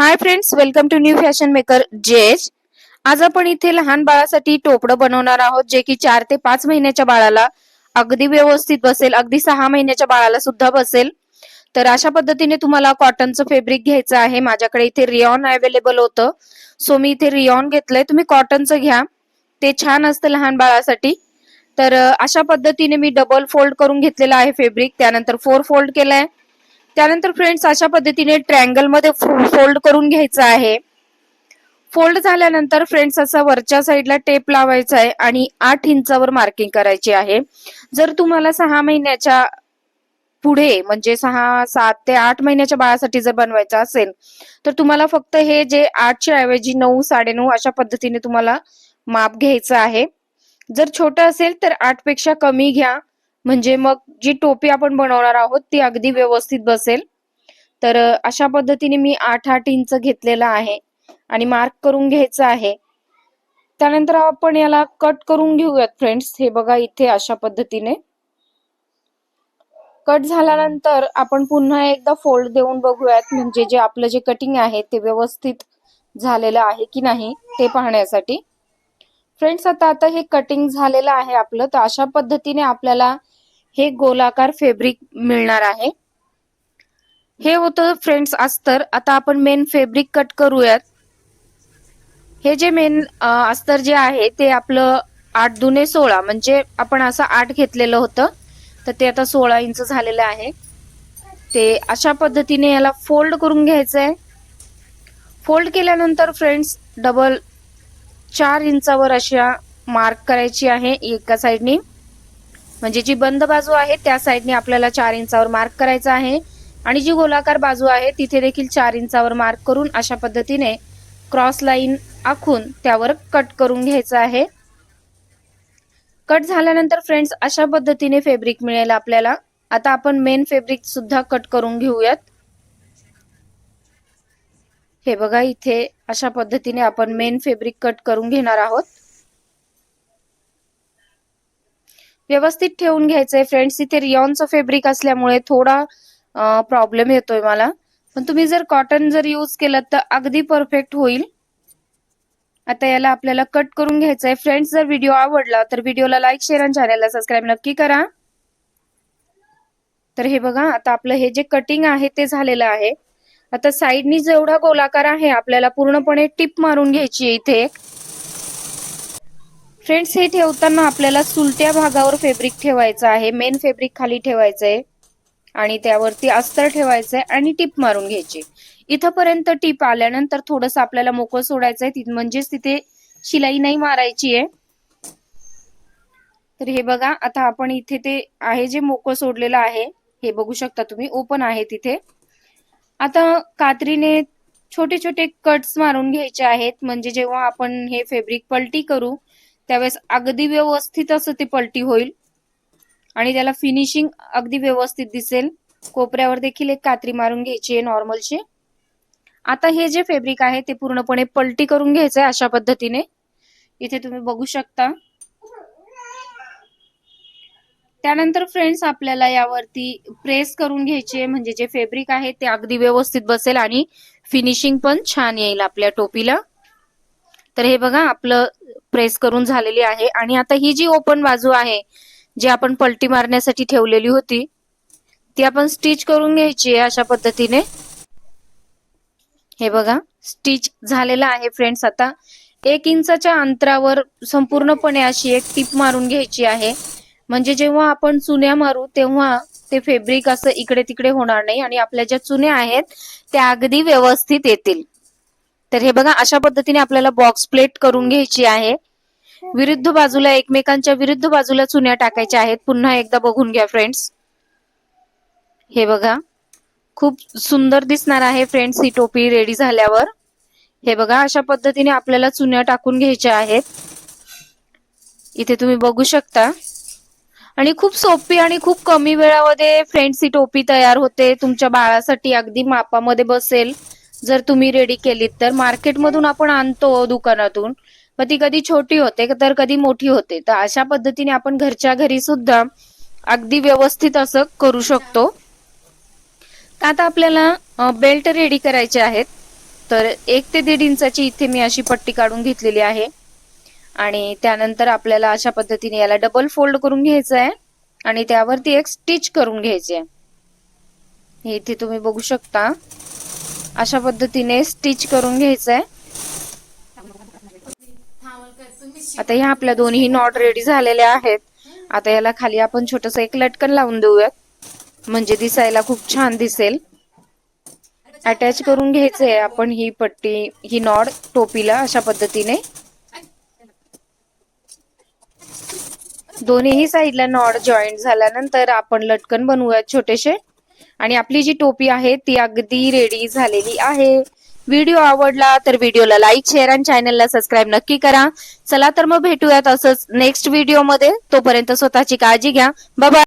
Hi friends welcome to new fashion maker जेज. आज आपण इथे लहान बाळासाठी टोपडं बनवणार आहोत जे की चार ते पाच महिन्याच्या बाळाला अगदी व्यवस्थित बसेल अगदी सहा महिन्याच्या बाळाला सुद्धा बसेल. तर अशा पद्धतीने तुम्हाला कॉटनचं फेब्रिक घ्यायचं आहे. माझ्याकडे इथे रिऑन अवेलेबल होतं. सो मी इथे रिऑन घेतलंय. तुम्ही कॉटनचं घ्या. ते छान असतं लहान बाळासाठी. तर अशा पद्धतीने मी डबल फोल्ड करून घेतलेलं आहे फेब्रिक त्यानंतर फोर फोल्ड केलाय. त्यानंतर फ्रेंड्स अशा पद्धतीने ट्रँगलमध्ये फोल्ड करून घ्यायचं आहे. फोल्ड झाल्यानंतर फ्रेंड्स असा वरच्या साईडला टेप लावायचा आहे आणि आठ इंचावर मार्किंग करायची आहे. जर तुम्हाला सहा महिन्याच्या पुढे म्हणजे सहा सात ते आठ महिन्याच्या बाळासाठी जर बनवायचं असेल तर तुम्हाला फक्त हे जे आठच्या ऐवजी नऊ साडेनऊ अशा पद्धतीने तुम्हाला माप घ्यायचं आहे. जर छोटं असेल तर आठपेक्षा कमी घ्या. म्हणजे मग जी टोपी आपण बनवणार आहोत ती अगदी व्यवस्थित बसेल. तर अशा पद्धतीने मी आठ आठ इंच घेतलेला आहे आणि मार्क करून घ्यायचं आहे. त्यानंतर आपण याला कट करून घेऊयात फ्रेंड्स. हे बघा इथे अशा पद्धतीने. कट झाल्यानंतर आपण पुन्हा एकदा फोल्ड देऊन बघूयात म्हणजे जे आपलं जे कटिंग आहे ते व्यवस्थित झालेलं आहे की नाही ते पाहण्यासाठी. फ्रेंड्स आता आता हे कटिंग झालेलं आहे आपलं. तर अशा पद्धतीने आपल्याला हे गोलाकार फेब्रिक मिळणार आहे. हे होतं फ्रेंड्स अस्तर आता आपण मेन फेब्रिक कट करूयात. हे जे मेन अस्तर जे आहे ते आपलं आठ दुने सोळा म्हणजे आपण असं आठ घेतलेलं होतं. तर ते आता सोळा इंच झालेलं आहे. ते अशा पद्धतीने याला फोल्ड करून घ्यायचं आहे फोल्ड केल्यानंतर फ्रेंड्स डबल चार इंचावर अशा मार्क करायची आहे एका साईडनी म्हणजे जी बंद बाजू आहे त्या साईडने आपल्याला चार इंचावर मार्क करायचा आहे. आणि जी गोलाकार बाजू आहे तिथे देखील चार इंचावर मार्क करून अशा पद्धतीने क्रॉस लाईन आखून त्यावर कट करून घ्यायचं आहे. कट झाल्यानंतर फ्रेंड्स अशा पद्धतीने फेब्रिक मिळेल आपल्याला. आता आपण मेन फेब्रिक सुद्धा कट करून घेऊयात. हे बघा इथे अशा पद्धतीने आपण मेन फेब्रिक कट करून घेणार आहोत. व्यवस्थित ठेवून घ्यायचंय. फ्रेंड्स इथे रिओनचं फेब्रिक असल्यामुळे थोडा प्रॉब्लेम येतोय मला. पण तुम्ही जर कॉटन जर यूज केलं तर अगदी परफेक्ट होईल. आता याला आपल्याला कट करून घ्यायचं आहे फ्रेंड्स जर व्हिडिओ आवडला तर व्हिडिओला लाईक शेअर आणि चॅनलला सबस्क्राईब नक्की करा. तर हे बघा आता आपलं हे जे कटिंग आहे ते झालेलं आहे. आता साईडनी जेवढा गोलाकार आहे आपल्याला पूर्णपणे टिप मारून घ्यायची इथे. फ्रेंड्स हे ठेवताना आपल्याला सुलट्या भागावर फेब्रिक ठेवायचं आहे. मेन फेब्रिक खाली ठेवायचं आहे आणि त्यावरती अस्तर ठेवायचं आहे आणि टिप मारून घ्यायची. इथपर्यंत टिप आल्यानंतर थोडस आपल्याला मोकळं सोडायचं आहे म्हणजेच तिथे शिलाई नाही मारायची आहे तर हे बघा आता आपण इथे ते आहे जे मोकळं सोडलेलं आहे. हे बघू शकता तुम्ही ओपन आहे तिथे. आता कात्रीने छोटे छोटे कट्स मारून घ्यायचे आहेत. म्हणजे जेव्हा आपण हे फेब्रिक पलटी करू त्यावेळेस अगदी व्यवस्थित असं ती पलटी होईल. आणि त्याला फिनिशिंग अगदी व्यवस्थित दिसेल. कोपऱ्यावर देखील एक कात्री मारून घ्यायची आहे नॉर्मलची आता हे जे फेब्रिक आहे ते पूर्णपणे पलटी करून घ्यायचंय अशा पद्धतीने. इथे तुम्ही बघू शकता. त्यानंतर फ्रेंड्स आपल्याला यावरती प्रेस करून घ्यायचे म्हणजे जे फेब्रिक आहे ते अगदी व्यवस्थित बसेल आणि फिनिशिंग पण छान येईल आपल्या टोपीला. तर हे बघा आपलं प्रेस करून झालेली आहे. आणि आता ही जी ओपन बाजू आहे जी आपण पलटी मारण्यासाठी ठेवलेली होती ती आपण स्टिच करून घ्यायची आहे अशा पद्धतीने. हे बघा स्टिच झालेला आहे फ्रेंड्स आता एक इंचाच्या अंतरावर संपूर्णपणे अशी एक टीप मारून घ्यायची आहे. म्हणजे जेव्हा आपण चुन्या मारू तेव्हा ते फेब्रिक असं इकडे तिकडे होणार नाही आणि आपल्या ज्या चुन्या आहेत त्या अगदी व्यवस्थित येतील. तर हे बघा अशा पद्धतीने आपल्याला बॉक्स प्लेट करून घ्यायची आहे. विरुद्ध बाजूला एकमेकांच्या विरुद्ध बाजूला चुन्या टाकायच्या आहेत. पुन्हा एकदा बघून घ्या फ्रेंड्स हे बघा खूप सुंदर दिसणार आहे फ्रेंड्स ही टोपी रेडी झाल्यावर. हे बघा अशा पद्धतीने आपल्याला चुन्या टाकून घ्यायच्या आहेत. इथे तुम्ही बघू शकता. आणि खूप सोपी आणि खूप कमी वेळामध्ये फ्रेंड्स ही टोपी तयार होते. तुमच्या बाळासाठी अगदी मापामध्ये बसेल. जर तुम्ही रेडी केलीत तर मार्केटमधून आपण आणतो दुकानातून. मग ती कधी छोटी होते तर कधी मोठी होते. तर अशा पद्धतीने आपण घरच्या घरी सुद्धा अगदी व्यवस्थित असं करू शकतो. आता आपल्याला बेल्ट रेडी करायचे आहेत. तर एक ते दीड इंचाची इथे मी अशी पट्टी काढून घेतलेली आहे. आणि त्यानंतर आपल्याला अशा पद्धतीने याला डबल फोल्ड करून घ्यायचं आहे. आणि त्यावरती एक स्टिच करून घ्यायची आहे. इथे तुम्ही बघू शकता. अशा पद्धतीने स्टिच करून घ्यायचं आहे आता ह्या आपल्या दोन्ही नॉट रेडी झालेल्या आहेत. आता याला खाली आपण छोटस एक लटकन लावून देऊयात. म्हणजे दिसायला खूप छान दिसेल. अटॅच करून घ्यायचंय आपण ही पट्टी ही नॉड टोपीला अशा पद्धतीने. दोन्ही साईडला नॉड जॉईंट झाल्यानंतर आपण लटकन बनवूयात छोटेसे. आणि आपली जी टोपी आहे ती अगदी रेडी झालेली आहे. व्हिडिओ आवडला तर व्हिडिओला लाईक शेअर आणि चॅनलला सबस्क्राईब नक्की करा. चला तर मग भेटूयात असंच नेक्स्ट व्हिडिओमध्ये तोपर्यंत स्वतःची काळजी घ्या. बाबा